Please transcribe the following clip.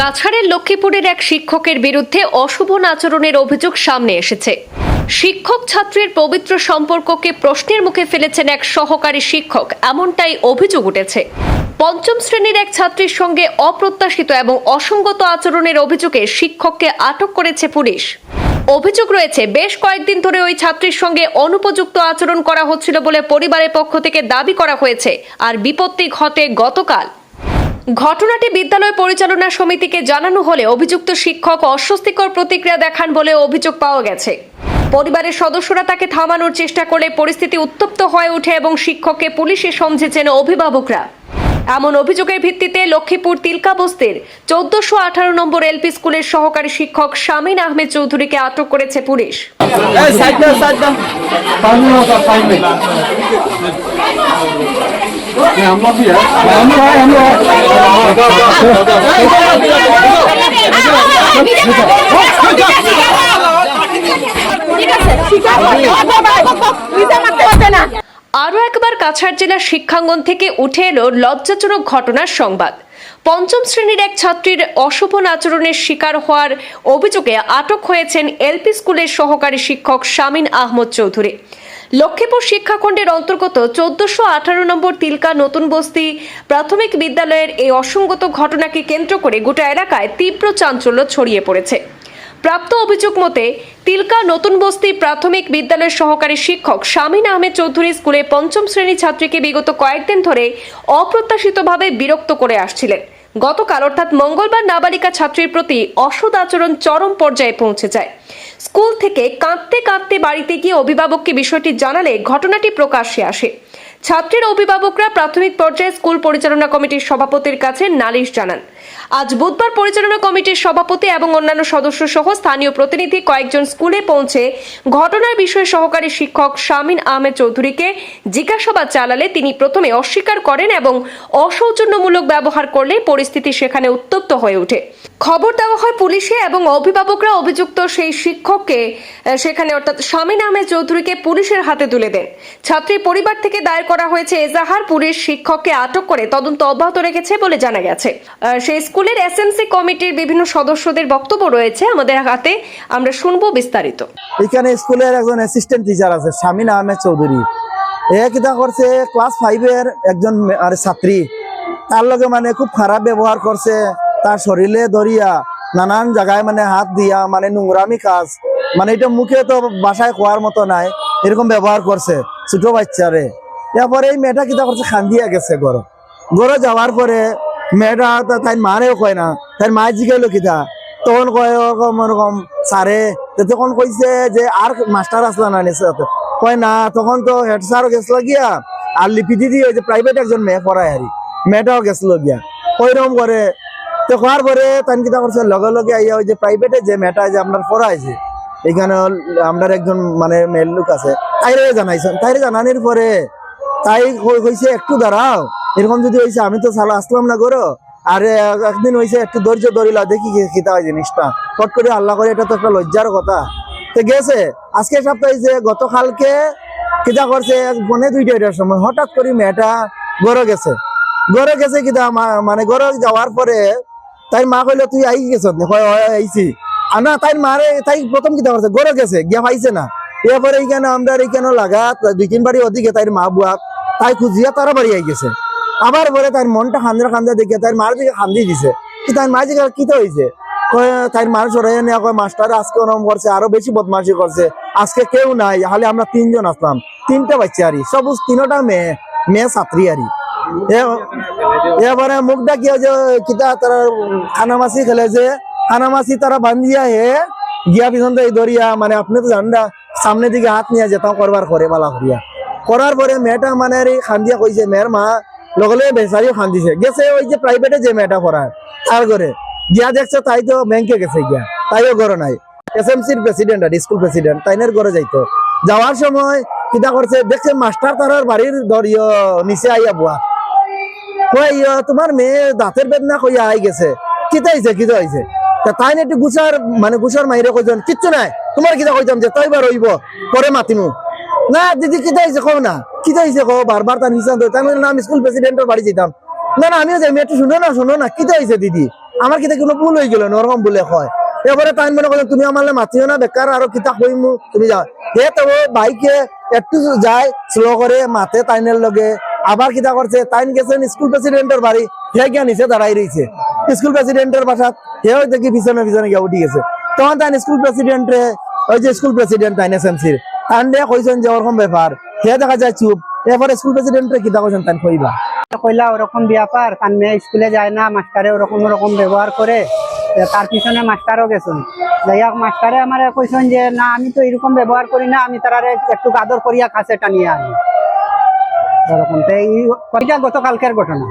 কাছাড়ের লক্ষ্মীপুরের এক শিক্ষকের বিরুদ্ধে অশুভ আচরণের অভিযোগ সামনে এসেছে। শিক্ষক ছাত্রের পবিত্র সম্পর্ককে প্রশ্নের মুখে ফেলেছেন এক সহকারী শিক্ষক। এমনটাই অভিযোগ উঠেছে। পঞ্চম শ্রেণির এক ছাত্রীর সঙ্গে অপ্রত্যাশিত এবং অসঙ্গত আচরণের অভিযোগে শিক্ষককে আটক করেছে পুলিশ। অভিযোগ রয়েছে, বেশ কয়েকদিন ধরে ওই ছাত্রীর সঙ্গে অনুপযুক্ত আচরণ করা হচ্ছিল বলে পরিবারের পক্ষ থেকে দাবি করা হয়েছে। আর বিপত্তি ঘটে গতকাল। ঘটনাটি বিদ্যালয় পরিচালনা সমিতিকে জানানো হলে অভিযুক্ত শিক্ষক অস্বস্তিকর প্রতিক্রিয়া দেখান বলে অভিযোগ পাওয়া গেছে। পরিবারের সদস্যরা তাকে থামানোর চেষ্টা করলে পরিস্থিতি উত্তপ্ত হয়ে ওঠে এবং শিক্ষককে পুলিশে সমঝেছেন অভিভাবকরা। এমন অভিযোগের ভিত্তিতে লক্ষ্মীপুর তিলকা বস্তির চোদ্দশো আঠারো নম্বর এলপি স্কুলের সহকারী শিক্ষক শামীন আহমেদ চৌধুরীকে আটক করেছে পুলিশ। আমরা আরও একবার কাছাড় জেলার শিক্ষাঙ্গন থেকে উঠে এলো লজ্জাজনক ঘটনার সংবাদ। পঞ্চম শ্রেণির এক ছাত্রীর অশোভন আচরণের শিকার হওয়ার অভিযোগে আটক হয়েছেন এলপি স্কুলের সহকারী শিক্ষক শামীন আহমদ চৌধুরী। লক্ষ্মীপুর শিক্ষাখণ্ডের অন্তর্গত চোদ্দশো আঠারো নম্বর তিলকা নতুন বস্তি প্রাথমিক বিদ্যালয়ের এই অসঙ্গত ঘটনাকে কেন্দ্র করে গোটা এলাকায় তীব্র চাঞ্চল্য ছড়িয়ে পড়েছে। প্রাপ্ত অভিযোগ মতে, তিলকা নতুন বস্তি প্রাথমিক বিদ্যালয়ের সহকারী শিক্ষক শামীন আহমেদ চৌধুরী স্কুলে পঞ্চম শ্রেণি ছাত্রীকে বিগত কয়েকদিন ধরে অপ্রত্যাশিতভাবে বিরক্ত করে আসছিলেন। গতকাল অর্থাৎ মঙ্গলবার নাবালিকা ছাত্রীর প্রতি অসদ আচরণ চরম পর্যায়ে পৌঁছে যায়। স্কুল থেকে কাঁদতে কাঁদতে বাড়িতে গিয়ে অভিভাবককে বিষয়টি জানালে ঘটনাটি প্রকাশ্যে আসে। ছাত্রীর অভিভাবকরা প্রাথমিক পর্যায়ে স্কুল পরিচালনা কমিটির সভাপতির কাছে নালিশ জানান। আজ বুধবার পরিচালনা কমিটির সভাপতি এবং অন্যান্য সদস্য সহ স্থানীয় প্রতিনিধি কয়েকজন স্কুলে পৌঁছে ঘটনার বিষয়ে সহকারী শিক্ষক শামীন আহমেদ চৌধুরীকে জিজ্ঞাসাবাদ চালালে তিনি প্রথমে অস্বীকার করেন এবং অসৌজন্যমূলক ব্যবহার করলে পরিস্থিতি সেখানে উত্তপ্ত হয়ে ওঠে। খবর দেওয়া হয় পুলিশে এবং অভিভাবকরা অভিযুক্ত সেই শিক্ষককে সেখানে অর্থাৎ শামীন আহমেদ চৌধুরীকে পুলিশের হাতে তুলে দেন। ছাত্রীর পরিবার থেকে দায়ের করা হয়েছে এজাহার, পুলিশ শিক্ষককে আটক করে তদন্ত অব্যাহত রেখেছে বলে জানা গেছে। সেই স্কুলের এসএমসি কমিটির বিভিন্ন সদস্যদের বক্তব্য রয়েছে। আমাদের হাতে আমরা শুনব বিস্তারিত। এখানে স্কুলের একজন অ্যাসিস্ট্যান্ট টিচার আছে, শামিন আহমেদ চৌধুরী। এ কিতা করছে ক্লাস ফাইভের একজন আর ছাত্রী। তার লগে মানে খুব খারাপ ব্যবহার করছে। তার শরীরে ধরিয়া নানান জায়গায় মানে হাত দিয়া মানে নোংরামি কাজ। মানে এটা মুখে তো বাসায় খোয়ার মতো নাই, এরকম ব্যবহার করছে ছোট বাচ্চারে। এরপরে এই মেয়েটা কিতা করছে, খান্দিয়া গেছে গড় গড়ে যাওয়ার পরে মেয়েটা তাই মারেও কয় না তাই মা জিগাইলো কিতা। তখন কয় ওরকম ওরকম স্যারে তখন কইছে যে আর মাস্টার আসলা না নিচে কয় না, তখন তো হেড স্যার গেছিল গিয়া আর লিপি দিদি ওই যে প্রাইভেট একজন মেয়ে পড়ায় হারি মেয়েটাও গেছিল গিয়া। ওইরকম করে তো হওয়ার পরে তাই কিতা করছে লগে লগে আইয়া ওই যে প্রাইভেটে যে মেয়েটা যে আপনার পড়াইছে এখানে আপনার একজন মানে মেয়ের লোক আছে তাইরে জানাইছেন তাইরে জানানোর পরে তাই কই- কইছে একটু দাঁড়াও। এরকম যদি হয়েছে আমি তো সালা আসলাম না করো আর একদিন হয়েছে একটু ধৈর্য ধরিলা, দেখি খিতা হয় জিনিসটা। ফট করে আল্লাহ করে, এটা তো একটা লজ্জার কথা। তো গেছে, আজকে সপ্তাহে যে গতকালকে কিতা করছে পনে দুইটার সময়। হঠাৎ করে মেয়েটা গড়ে গেছে। গড়ে গেছে কিতা মানে গড়ে যাওয়ার পরে তাই মা কইলো, তুই আই গেছ? আইছি। আর না, তাই মারে, তাই প্রথম কিতা করছে গড়ে গেছে, গিয়া পাইছে না। এরপরে এইখানে আমরা এইখানে লাগা দুই তিন বাড়ি ওদিকে তাই মা বুয়া, তাই খুঁজিয়া তারা বাড়ি আই গেছে। আবার পরে তার মনটা খান্দা খান্দা দেখে তার মার দিকে খান্দি দিছে। কি তার মা জিজ্ঞাসা কিতা হয়েছে তার মার সরাই নিয়ে কয়, মাস্টার, আজকে ওরম করছে, আরও বেশি বদমাশি করছে, আজকে কেউ নাই হালে আমরা তিনজন আসলাম। তিনটা বাচ্চা আরি সবুজ তিনটা মেয়ে মেয়ে ছাত্রী আরি এবারে মুখ ডাকিয়া যে, কিতা, তারা খানামাসি খেলে যে খানামাসি তারা বান্ধিয়া হে, গিয়া পিছন থেকে ধরিয়া মানে আপনি তো জানেন না, সামনের দিকে হাত নিয়ে যেতাম করবার করে বালা করিয়া। করার পরে মেয়েটা মানে খান্দিয়া কইছে, মেয়ের মা লগলে বেচারিও খান্দিছে। গেছে ওই যে প্রাইভেটে যে মেয়েটা পড়ায় তার ঘরে গিয়া দেখছে তাই তো ব্যাংকে গেছে গিয়া। তাইও ঘরে নাই। এস এম সির প্রেসিডেন্ট আর স্কুল প্রেসিডেন্ট তাইনের ঘরে যাইতো। যাওয়ার সময় কিতা করছে দেখছে মাস্টার তারার বাড়ির ধরিও নিচে আইয়া বুয়া কই তোমার মেয়ে দাঁতের বেদনা কইয়া আই গেছে। কিতা হইছে কিতা হইছে তা তাই একটু গুছার মানে গুছার মাইরে কইজন কিচ্ছু নাই। তোমার কিতা কইতাম যে, তাই বার হইব পরে মাতিমু। না, দিদি, কিতা হইছে কও না। কিতা হইছে কও বারবার তার হিসাব তাই আমি স্কুল প্রেসিডেন্টের বাড়ি যেতাম। না না, আমিও যাই একটু শুনো না শুনো না কিতা হইছে দিদি? আমার কিতা কোনো ভুল হয়ে গেল না ওরকম বলে হয় এবারে তাই মনে করো তুমি আমার মাতিও না, বেকার, আরও কিতা কইমু তুমি যাও। হে, তো বাইকে একটু যায় স্লো করে, মাতে তাইনের লগে, আবার কিতা করছে, তাইন গেছেন স্কুল প্রেসিডেন্টের বাড়ি। হে, গিয়া নিচে দাঁড়াই রয়েছে স্কুল প্রেসিডেন্টের বাসাত হেও দেখি পিছনে পিছনে গিয়া উঠি গেছে। তখন তাই স্কুল প্রেসিডেন্টে ওই যে স্কুল প্রেসিডেন্ট তাই এসএমসির তান দিয়ে কইছেন যে, ওরকম ব্যাপার। হে দেখা যায় চুপ। স্কুল প্রেসিডেন্টের কি কইছেন তাই কইবা? কইলা ওরকম ব্যাপার, তার মেয়ে স্কুলে যায় না, মাস্টারে ওরকম ওরকম ব্যবহার করে তার পিছনে মাস্টারও গেছেন। যাই হোক, মাস্টারে আমার কইছেন যে, না, আমি তো এরকম ব্যবহার করি না, আমি তারারে একটু আদর করিয়া কাছে টানিয়া আনি। ওরকম তো এই গতকালকের ঘটনা।